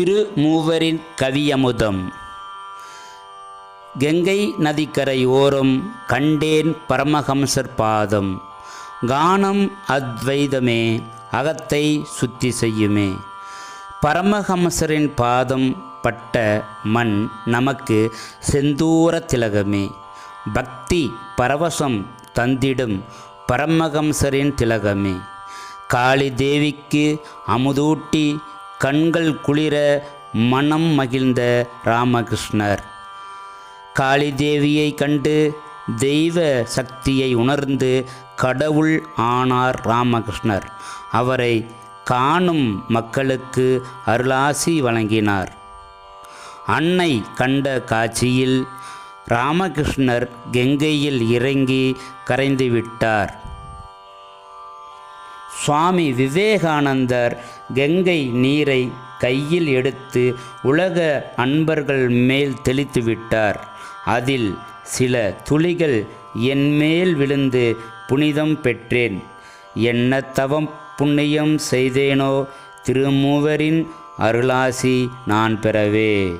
திரு மூவரின் கவியமுதம் கங்கை நதிக்கரை ஓரம் கண்டேன் பரமஹம்சர் பாதம். கானம் அத்வைதமே அகத்தை சுத்தி செய்யுமே. பரமஹம்சரின் பாதம் பட்ட மண் நமக்கு செந்தூர திலகமே. பக்தி பரவசம் தந்திடும் பரமஹம்சரின் திலகமே. காளி தேவிக்கு அமுதூட்டி கண்கள் குளிர மனம் மகிழ்ந்த ராமகிருஷ்ணர். காளி தேவியை கண்டு தெய்வ சக்தியை உணர்ந்து கடவுள் ஆனார் ராமகிருஷ்ணர். அவரை காணும் மக்களுக்கு அருளாசி வழங்கினார். அன்னை கண்ட காட்சியில் ராமகிருஷ்ணர் கெங்கையில் இறங்கி கரைந்துவிட்டார் சுவாமி விவேகானந்தர் கங்கை நீரை கையில் எடுத்து உலக அன்பர்கள் மேல் தெளித்துவிட்டார் அதில் சில துளிகள் என் மேல் விழுந்து புனிதம் பெற்றேன். என்ன தவம் புண்ணியம் செய்தேனோ திருமூவரின் அருளாசி நான் பெறவே.